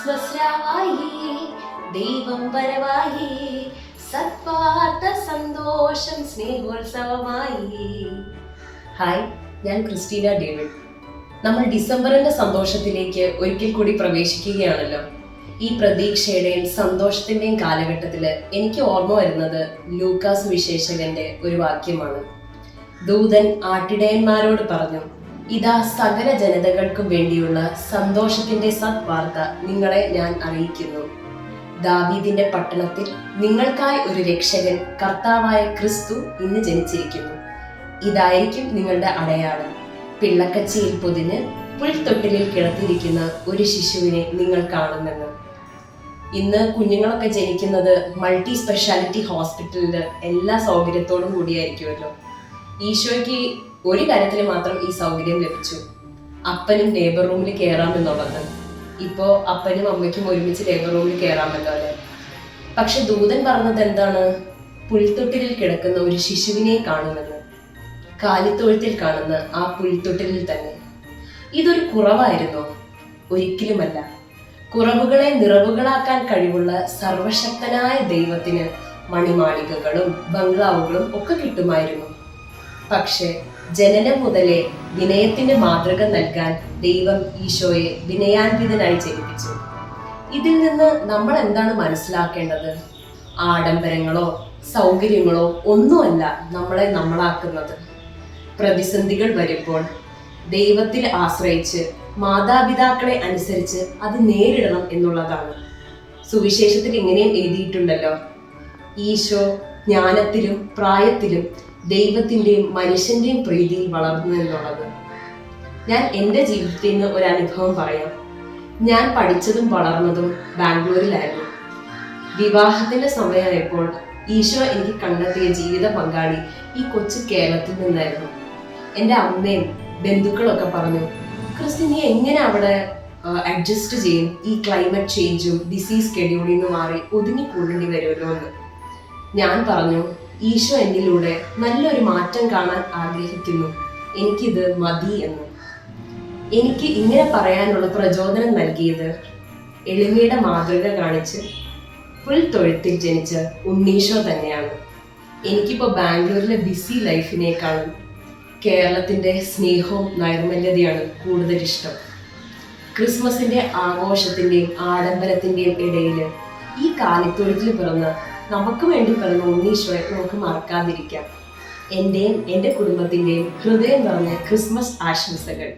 Christmas രാവായി ദൈവം വരവായി സത്വാർത്ത സന്തോഷം സ്നേഹോത്സവമായി. ഹായ് ഞാൻ ക്രിസ്റ്റീന ഡേവിഡ്. നമ്മൾ ഡിസംബറിന്റെ സന്തോഷത്തിലേക്ക് ഒരിക്കൽ കൂടി പ്രവേശിക്കുകയാണല്ലോ. ഈ പ്രതീക്ഷയുടെയും സന്തോഷത്തിന്റെയും കാലഘട്ടത്തിൽ എനിക്ക് ഓർമ്മ വരുന്നത് ലൂക്കാസ് വിശേഷകന്റെ ഒരു വാക്യമാണ്. ദൂതൻ ആട്ടിടയന്മാരോട് പറഞ്ഞു ഇതാ സകല ജനതകൾക്കും വേണ്ടിയുള്ള സന്തോഷത്തിന്റെ സദ്വാർത്ത നിങ്ങളെ ഞാൻ അറിയിക്കുന്നു. ദാവീദിന്റെ പട്ടണത്തിൽ നിങ്ങൾക്കായി ഒരു രക്ഷകൻ കർത്താവായ ക്രിസ്തു ഇന്ന് ജനിച്ചിരിക്കുന്നു. ഇതായിരിക്കും നിങ്ങളുടെ അടയാളം. പിള്ളക്കച്ചിയിൽ പൊതിന് പുൽത്തൊട്ടിലിൽ കിടത്തിരിക്കുന്ന ഒരു ശിശുവിനെ നിങ്ങൾ കാണുമെന്ന്. ഇന്ന് കുഞ്ഞുങ്ങളൊക്കെ ജനിക്കുന്നത് മൾട്ടി സ്പെഷ്യാലിറ്റി ഹോസ്പിറ്റലിൽ എല്ലാ സൗകര്യത്തോടും കൂടിയായിരിക്കുമല്ലോ. ഈശോയ്ക്ക് ഒരു കാര്യത്തിൽ മാത്രം ഈ സൗകര്യം ലഭിച്ചു. അപ്പനും ലേബർ റൂമിൽ കയറാമെന്നുള്ളത് ഇപ്പോ അപ്പനും അമ്മയ്ക്കും ഒരുമിച്ച് ലേബർ റൂമിൽ അല്ലെ പക്ഷെ ദൂതൻ പറഞ്ഞത് എന്താണ്? പുൽത്തൊട്ടിലിൽ കിടക്കുന്ന ഒരു ശിശുവിനെ കാണുമെന്ന് കാലിത്തൊഴുത്തിൽ കാണുന്ന ആ പുൽത്തൊട്ടിലിൽ തന്നെ. ഇതൊരു കുറവായിരുന്നോ. ഒരിക്കലുമല്ല. കുറവുകളെ നിറവുകളാക്കാൻ കഴിവുള്ള സർവശക്തനായ ദൈവത്തിന് മണിമാളികകളും ബംഗ്ലാവുകളും ഒക്കെ കിട്ടുമായിരുന്നു. പക്ഷെ ജനനം മുതലേ വിനയത്തിന്റെ മാതൃക നൽകാൻ ദൈവം ഈശോയെ വിനയാൻവിതനായി ജനിപ്പിച്ചു. ഇതിൽ നിന്ന് നമ്മൾ എന്താണ് മനസ്സിലാക്കേണ്ടത്? ആഡംബരങ്ങളോ സൗകര്യങ്ങളോ ഒന്നുമല്ല നമ്മളെ നമ്മളാക്കുന്നത്. പ്രതിസന്ധികൾ വരുമ്പോൾ ദൈവത്തിൽ ആശ്രയിച്ച് മാതാപിതാക്കളെ അനുസരിച്ച് അത് നേരിടണം എന്നുള്ളതാണ്. സുവിശേഷത്തിൽ ഇങ്ങനെയും എഴുതിയിട്ടുണ്ടല്ലോ. ഈശോ ജ്ഞാനത്തിലും പ്രായത്തിലും ദൈവത്തിന്റെയും മനുഷ്യന്റെയും പ്രീതിയിൽ വളർന്നു എന്നുള്ളത്. ഞാൻ എന്റെ ജീവിതത്തിൽ നിന്ന് ഒരു അനുഭവം പറയാം. ഞാൻ പഠിച്ചതും വളർന്നതും ബാംഗ്ലൂരിലായിരുന്നു. വിവാഹത്തിന്റെ സമയമായപ്പോൾ ഈശോ എനിക്ക് കണ്ടെത്തിയ ജീവിത പങ്കാളി ഈ കൊച്ചു കേരളത്തിൽ നിന്നായിരുന്നു. എന്റെ അമ്മയും ബന്ധുക്കളൊക്കെ പറഞ്ഞു ക്രിസ്ത്യൻ നീ എങ്ങനെ അവിടെ അഡ്ജസ്റ്റ് ചെയ്യും? ഈ ക്ലൈമറ്റ് ചേഞ്ചും ഡിസീസ് സ്കെഡ്യൂളിൽ നിന്ന് മാറി ഒതുങ്ങി കൂടേണ്ടി വരുമല്ലോ എന്ന്. ഞാൻ പറഞ്ഞു ഈശോ എന്നിലൂടെ നല്ലൊരു മാറ്റം കാണാൻ ആഗ്രഹിക്കുന്നു. എനിക്കിത് മതി എന്ന്. എനിക്ക് ഇങ്ങനെ പറയാനുള്ള പ്രചോദനം നൽകിയത് എളിമയുടെ മാതൃക കാണിച്ച് ഫുൾ തൊഴുത്തിൽ ജനിച്ച ഉണ്ണീഷോ തന്നെയാണ്. എനിക്കിപ്പോൾ ബാംഗ്ലൂരിലെ ബിസി ലൈഫിനേക്കാളും കേരളത്തിന്റെ സ്നേഹവും നൈർമല്യതയാണ് കൂടുതൽ ഇഷ്ടം. ക്രിസ്മസിന്റെ ആഘോഷത്തിന്റെയും ആഡംബരത്തിന്റെയും ഇടയിൽ ഈ കാലിത്തൊഴുത്തിൽ പിറന്ന നമുക്ക് വേണ്ടി പറഞ്ഞ ഉണ്ണീശ്വരൻ നമുക്ക് മറക്കാതിരിക്കാം. എന്റെയും എന്റെ കുടുംബത്തിന്റെയും ഹൃദയം നിറഞ്ഞ ക്രിസ്മസ് ആശംസകൾ.